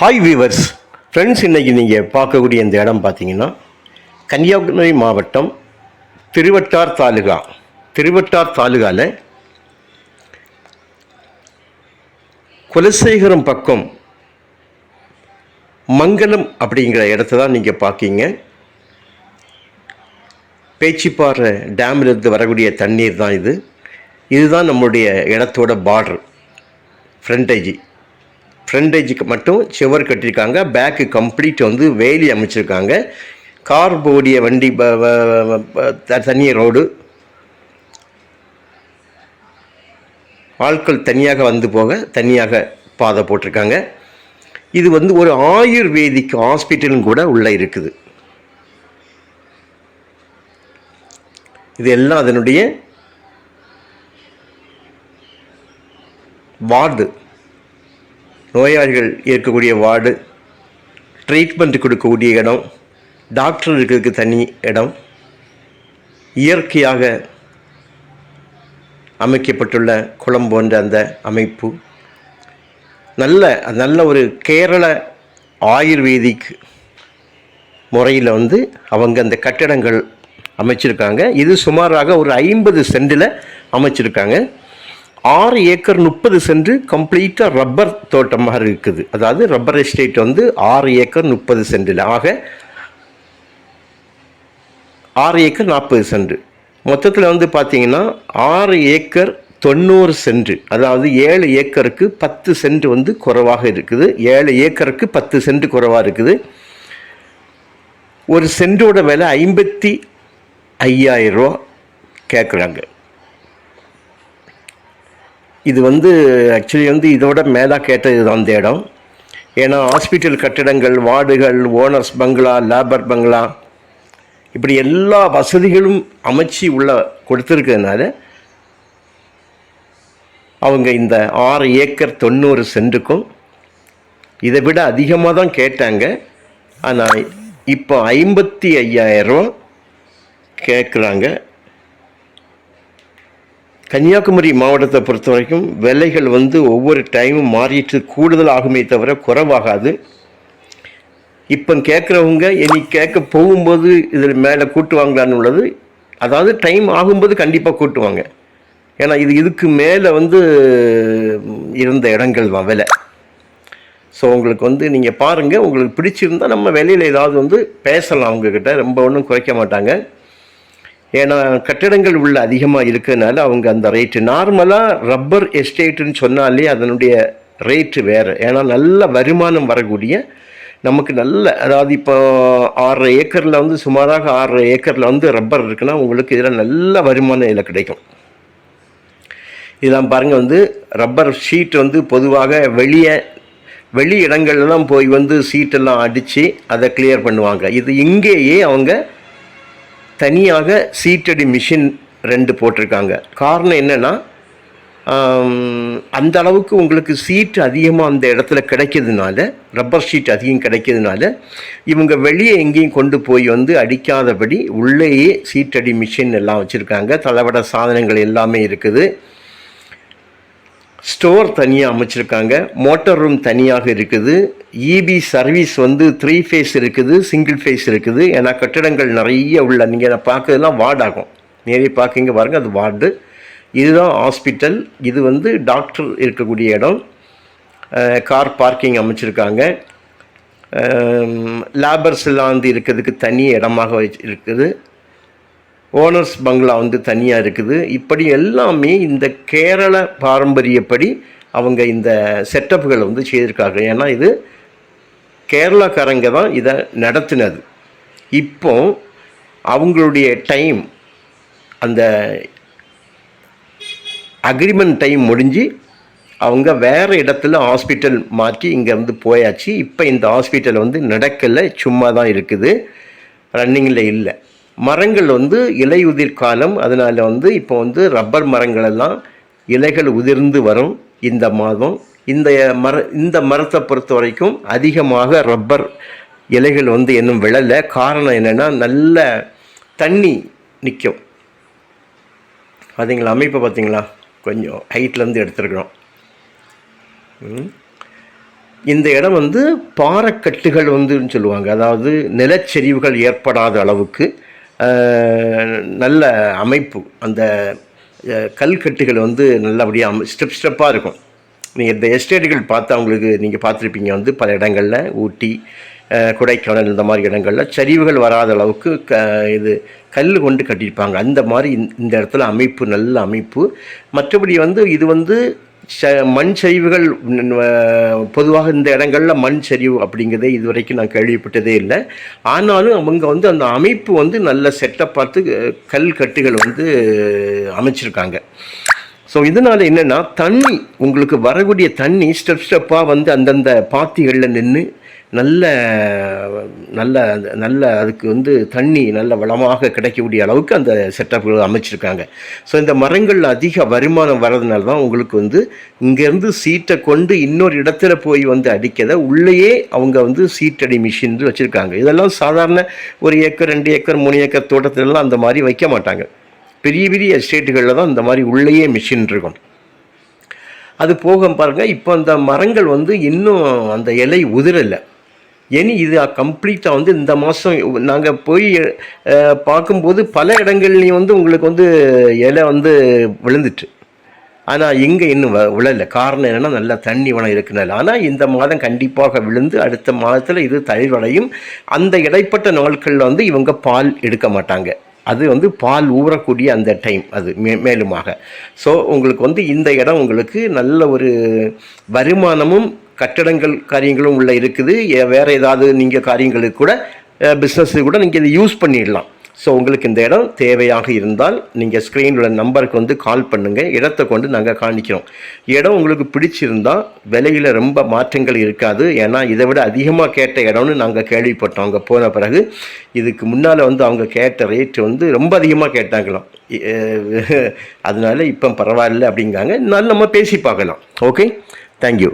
Hi viewers friends இன்றைக்கி நீங்கள் பார்க்கக்கூடிய இந்த இடம் பார்த்தீங்கன்னா கன்னியாகுமரி மாவட்டம் திருவட்டார் தாலுகா. திருவட்டார் தாலுகாவில் குலசேகரம் பக்கம் மங்கலம் அப்படிங்கிற இடத்த தான் நீங்கள் பார்க்கீங்க. பேச்சிப்பாறை டேம்லேருந்து வரக்கூடிய தண்ணீர் தான் இது. இதுதான் நம்மளுடைய இடத்தோட பார்டர் ஃப்ரண்டேஜி ஃப்ரண்டேஜுக்கு மட்டும் செவர் கட்டியிருக்காங்க. பேக்கு கம்ப்ளீட் வந்து வேலி அமைச்சிருக்காங்க. கார் போடிய வண்டி த- தனி ரோடு ஆட்கள் தனியாக வந்து போக தனியாக பாதை போட்டிருக்காங்க. இது வந்து ஒரு ஆயுர்வேதிக் ஹாஸ்பிட்டலும் கூட உள்ளே இருக்குது. இது எல்லாம் அதனுடைய வார்டு. நோயாளிகள் இருக்கக்கூடிய வார்டு ட்ரீட்மெண்ட் கொடுக்கக்கூடிய இடம் டாக்டர் இருக்கிறதுக்கு தனி இடம் இயற்கையாக அமைக்கப்பட்டுள்ள குளம் போன்ற அந்த அமைப்பு. நல்ல நல்ல ஒரு கேரள ஆயுர்வேதிக் முறையில் வந்து அவங்க அந்த கட்டடங்கள் அமைச்சிருக்காங்க. இது சுமாராக ஒரு ஐம்பது சென்டில் அமைச்சிருக்காங்க. ஆறு ஏக்கர் முப்பது சென்று கம்ப்ளீட்டாக ரப்பர் தோட்டமாக இருக்குது. அதாவது ரப்பர் எஸ்டேட் வந்து ஆறு ஏக்கர் முப்பது சென்டில். ஆக ஆறு ஏக்கர் நாற்பது சென்று மொத்தத்தில் வந்து பார்த்தீங்கன்னா ஆறு ஏக்கர் தொண்ணூறு சென்று அதாவது ஏழு ஏக்கருக்கு பத்து சென்ட் வந்து குறைவாக இருக்குது. ஏழு ஏக்கருக்கு பத்து சென்ட் குறைவாக இருக்குது. ஒரு சென்டோட விலை ஐம்பத்தி ஐயாயிரம் ரூபா கேட்குறாங்க இது வந்து ஆக்சுவலி வந்து இதோட மேலாக கேட்டது தான் இந்த இடம். ஏன்னா ஹாஸ்பிட்டல் கட்டிடங்கள் வார்டுகள் ஓனர்ஸ் பங்களா லேபர் பங்களா இப்படி எல்லா வசதிகளும் அமைச்சு உள்ள கொடுத்துருக்கிறதுனால அவங்க இந்த ஆறு ஏக்கர் தொண்ணூறு சென்ட்டுக்கும் இதை விட அதிகமாக தான் கேட்டாங்க. ஆனால் இப்போ ஐம்பத்தி ஐயாயிரம் கேட்குறாங்க கன்னியாகுமரி மாவட்டத்தை பொறுத்த வரைக்கும் விலைகள் வந்து ஒவ்வொரு டைமும் மாறிட்டு கூடுதல் ஆகுமே தவிர குறைவாகாது. இப்போ கேட்குறவங்க இனி கேட்க போகும்போது இதில் மேலே கூட்டுவாங்களான்னு உள்ளது. அதாவது டைம் ஆகும்போது கண்டிப்பாக கூட்டுவாங்க ஏன்னா இது இதுக்கு மேலே வந்து இருந்த இடங்கள் தான் விலை. ஸோ உங்களுக்கு வந்து நீங்கள் பாருங்கள் உங்களுக்கு பிடிச்சிருந்தா நம்ம வெளியில் ஏதாவது வந்து பேசலாம் அவங்கக்கிட்ட ரொம்ப ஒன்றும் குறைக்க மாட்டாங்க. ஏன்னா கட்டிடங்கள் உள்ள அதிகமாக இருக்கிறதுனால அவங்க அந்த ரேட்டு நார்மலாக ரப்பர் எஸ்டேட்டுன்னு சொன்னாலே அதனுடைய ரேட்டு வேறு. ஏன்னா நல்ல வருமானம் வரக்கூடிய நமக்கு நல்ல அதாவது இப்போ ஆறரை ஏக்கரில் வந்து சுமாராக ஆறரை ஏக்கரில் வந்து ரப்பர் இருக்குன்னா உங்களுக்கு இதில் நல்ல வருமானம் இதில் கிடைக்கும். இதெல்லாம் பாருங்கள் வந்து ரப்பர் ஷீட் வந்து பொதுவாக வெளியே வெளி இடங்கள்லாம் போய் வந்து சீட்டெல்லாம் அடித்து அதை கிளியர் பண்ணுவாங்க. இது இங்கேயே அவங்க தனியாக சீட்டடி மிஷின் ரெண்டு போட்டிருக்காங்க. காரணம் என்னென்னா அந்த அளவுக்கு உங்களுக்கு சீட் அதிகமாக அந்த இடத்துல கிடைக்கிறதுனால ரப்பர் ஷீட் அதிகம் கிடைக்கிறதுனால இவங்க வெளியே எங்கேயும் கொண்டு போய் வந்து அடிக்காதபடி உள்ளேயே சீட்டடி மிஷின் எல்லாம் வச்சுருக்காங்க. தளவட சாதனங்கள் எல்லாமே இருக்குது. ஸ்டோர் தனியாக அமைச்சிருக்காங்க. மோட்டர் ரூம் தனியாக இருக்குது. இபி சர்வீஸ் வந்து த்ரீ ஃபேஸ் இருக்குது சிங்கிள் ஃபேஸ் இருக்குது. ஏன்னா கட்டிடங்கள் நிறைய உள்ள நீங்கள் பார்க்கறதுலாம் வார்டாகும். நேரே பார்க்கிங்க பாருங்கள் அது வார்டு. இதுதான் ஹாஸ்பிட்டல். இது வந்து டாக்டர் இருக்கக்கூடிய இடம். கார் பார்க்கிங் அமைச்சிருக்காங்க. லேபர்ஸ் எல்லாம் வந்து இருக்கிறதுக்கு தனி இடமாக வச்சு இருக்குது. ஓனர்ஸ் பங்களா வந்து தனியாக இருக்குது. இப்படி எல்லாமே இந்த கேரள பாரம்பரியப்படி அவங்க இந்த செட்டப்புகளை வந்து செய்திருக்காங்க. ஏன்னா இது கேரளாக்காரங்க தான் இதை நடத்தினது. இப்போ அவங்களுடைய டைம் அந்த அக்ரிமெண்ட் டைம் முடிஞ்சு அவங்க வேறு இடத்துல ஹாஸ்பிட்டல் மாற்றி இங்கே வந்து போயாச்சு. இப்போ இந்த ஹாஸ்பிட்டல் வந்து நடக்கலை சும்மா தான் இருக்குது. ரன்னிங்கில் இல்லை. மரங்கள் வந்து இலை உதிர் காலம். அதனால் வந்து இப்போ வந்து ரப்பர் மரங்கள் எல்லாம் இலைகள் உதிர்ந்து வரும் இந்த மாதம். இந்த மர இந்த மரத்தை பொறுத்த வரைக்கும் அதிகமாக ரப்பர் இலைகள் வந்து இன்னும் விழலை. காரணம் என்னென்னா நல்ல தண்ணி நிற்கும் பார்த்தீங்களா அமைப்பை பார்த்தீங்களா கொஞ்சம் ஹைட்லேருந்து எடுத்துருக்குறோம். இந்த இடம் வந்து பாறைக்கட்டுகள் வந்துன்னு சொல்லுவாங்க. அதாவது நிலச்சரிவுகள் ஏற்படாத அளவுக்கு. நல்ல அமைப்பு. அந்த கல்கட்டுகள் வந்து நல்லபடியாக ஸ்டெப் ஸ்டெப்பாக இருக்கும். நீங்கள் இந்த எஸ்டேட்டுகள் பார்த்தா உங்களுக்கு நீங்கள் பார்த்துருப்பீங்க வந்து பல இடங்களில் ஊட்டி கொடைக்கானல் இந்த மாதிரி இடங்களில் சரிவுகள் வராத அளவுக்கு க இது கல் கொண்டு கட்டியிருப்பாங்க. அந்த மாதிரி இந்த- இந்த இடத்துல அமைப்பு நல்ல அமைப்பு. மற்றபடி வந்து இது வந்து மண் சரிவுகள் பொதுவாக இந்த இடங்களில் மண் சரிவு அப்படிங்கிறதே இது வரைக்கும் நான் கேள்விப்பட்டதே இல்லை. ஆனாலும் அவங்க வந்து அந்த அமைப்பு வந்து நல்ல செட்டப் பார்த்து கல் கட்டுகள் வந்து அமைச்சிருக்காங்க. ஸோ இதனால் என்னென்னா தண்ணி உங்களுக்கு வரக்கூடிய தண்ணி ஸ்டெப் ஸ்டெப்பாக வந்து அந்தந்த பாத்திகளில் நின்று நல்ல நல்ல நல்ல அதுக்கு வந்து தண்ணி நல்ல வளமாக கிடைக்கக்கூடிய அளவுக்கு அந்த செட்டப்புகள் அமைச்சிருக்காங்க. ஸோ இந்த மரங்கள் அதிக வருமானம் வர்றதுனால தான் உங்களுக்கு வந்து இங்கேருந்து சீட்டை கொண்டு இன்னொரு இடத்துல போய் வந்து அடிக்கதை உள்ளேயே அவங்க வந்து சீட்டடி மிஷின் வச்சுருக்காங்க. இதெல்லாம் சாதாரண ஒரு ஏக்கர் ரெண்டு ஏக்கர் மூணு ஏக்கர் தோட்டத்திலலாம் அந்த மாதிரி வைக்க மாட்டாங்க. பெரிய பெரிய எஸ்டேட்டுகளில் தான் இந்த மாதிரி உள்ளேயே மிஷின் இருக்கும். அது போக பாருங்கள் இப்போ அந்த மரங்கள் வந்து இன்னும் அந்த இலை உதிரலை. இனி இது கம்ப்ளீட்டாக வந்து இந்த மாதம் நாங்கள் போய் பார்க்கும்போது பல இடங்கள்லையும் வந்து உங்களுக்கு வந்து இலை வந்து விழுந்துட்டு. ஆனால் இங்கே இன்னும் வ- விழல. காரணம் என்னென்னா நல்லா தண்ணி வளம் இருக்குனால. ஆனால் இந்த மாதம் கண்டிப்பாக விழுந்து அடுத்த மாதத்தில் இது தழிவடையும். அந்த இடைப்பட்ட நாட்களில் வந்து இவங்க பால் எடுக்க மாட்டாங்க. அது வந்து பால் ஊறக்கூடிய அந்த டைம் அது மே மேலுமாக. ஸோ உங்களுக்கு வந்து இந்த இடம் உங்களுக்கு நல்ல ஒரு வருமானமும் கட்டடங்கள் காரியங்களும் உள்ள இருக்குது. ஏ- ஏதாவது நீங்கள் காரியங்களுக்கு கூட பிஸ்னஸ்ஸு கூட நீங்கள் இதை யூஸ் பண்ணிடலாம். ஸோ உங்களுக்கு இந்த இடம் தேவையாக இருந்தால் நீங்கள் ஸ்க்ரீனில் நம்பருக்கு வந்து கால் பண்ணுங்கள் இடத்தை கொண்டு நாங்கள் காணிக்கிறோம் இடம் உங்களுக்கு பிடிச்சிருந்தால் விலையில் ரொம்ப மாற்றங்கள் இருக்காது. ஏன்னா இதை விட அதிகமாக கேட்ட இடம்னு நாங்கள் கேள்விப்பட்டோம் அங்கே போன பிறகு. இதுக்கு முன்னால் வந்து அவங்க கேட்ட ரேட் வந்து ரொம்ப அதிகமாக கேட்டாங்களாம். அதனால இப்போ பரவாயில்ல அப்படிங்காங்க இருந்தாலும் நம்ம பேசி பார்க்கலாம். Okay thank you